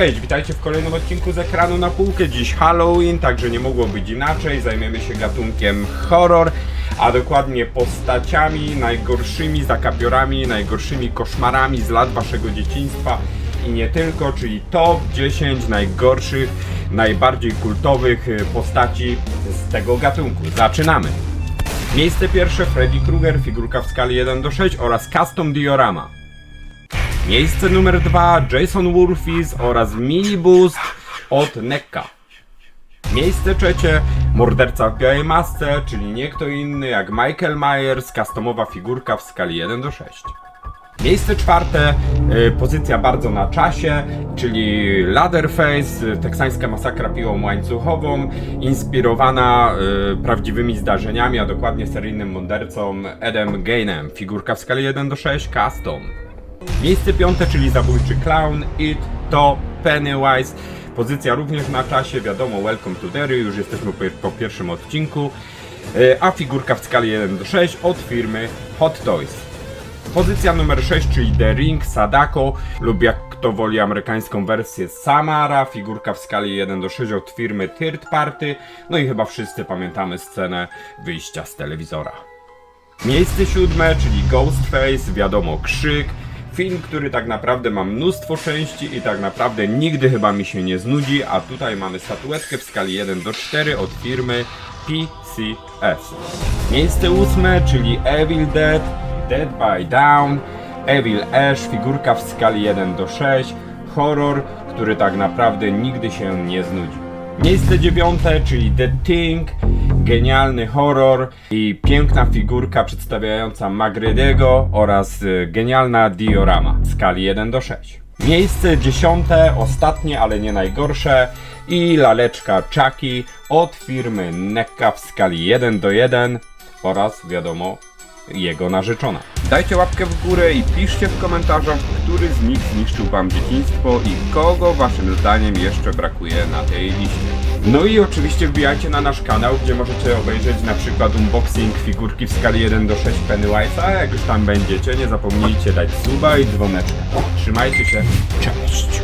Cześć, witajcie w kolejnym odcinku z ekranu na półkę. Dziś Halloween, także nie mogło być inaczej. Zajmiemy się gatunkiem horror, a dokładnie postaciami najgorszymi zakapiorami, najgorszymi koszmarami z lat waszego dzieciństwa i nie tylko, czyli top 10 najgorszych, najbardziej kultowych y, postaci z tego gatunku. Zaczynamy! Miejsce pierwsze Freddy Krueger, figurka w skali 1 do 6 oraz custom diorama. Miejsce numer 2 Jason Voorhees oraz Mini Boost od Nekka. Miejsce trzecie Morderca w białej masce, czyli nie kto inny jak Michael Myers, customowa figurka w skali 1 do 6. Miejsce czwarte, y, pozycja bardzo na czasie, czyli Leatherface, teksańska masakra piłą łańcuchową, inspirowana y, prawdziwymi zdarzeniami, a dokładnie seryjnym mordercą Edem Gainem. Figurka w skali 1 do 6, custom. Miejsce piąte, czyli zabójczy clown, It, to Pennywise. Pozycja również na czasie, wiadomo, Welcome to Derry, już jesteśmy po, po pierwszym odcinku. Y, A figurka w skali 1 do 6 od firmy Hot Toys. Pozycja numer 6, czyli The Ring, Sadako lub jak kto woli amerykańską wersję Samara, figurka w skali 1 do 6 od firmy Third Party. No i chyba wszyscy pamiętamy scenę wyjścia z telewizora. Miejsce siódme, czyli Ghostface, wiadomo, krzyk. Film, który tak naprawdę ma mnóstwo części i tak naprawdę nigdy chyba mi się nie znudzi, a tutaj mamy statuetkę w skali 1 do 4 od firmy PCS. Miejsce ósme, czyli Evil Dead, Dead by Down, Evil Ash, figurka w skali 1 do 6, horror, który tak naprawdę nigdy się nie znudzi. Miejsce dziewiąte, czyli The Thing, genialny horror i piękna figurka przedstawiająca Magredego oraz y, genialna diorama w skali 1 do 6. Miejsce dziesiąte, ostatnie, ale nie najgorsze i laleczka Chucky od firmy Nekka w skali 1 do 1 oraz wiadomo jego narzeczona. Dajcie łapkę w górę i piszcie w komentarzach, który z nich zniszczył wam dzieciństwo i kogo waszym zdaniem jeszcze brakuje na tej liście. No i oczywiście wbijajcie na nasz kanał, gdzie możecie obejrzeć na przykład unboxing figurki w skali 1 do 6 Pennywise'a, jak już tam będziecie, nie zapomnijcie dać suba i dzwoneczka. Trzymajcie się, cześć!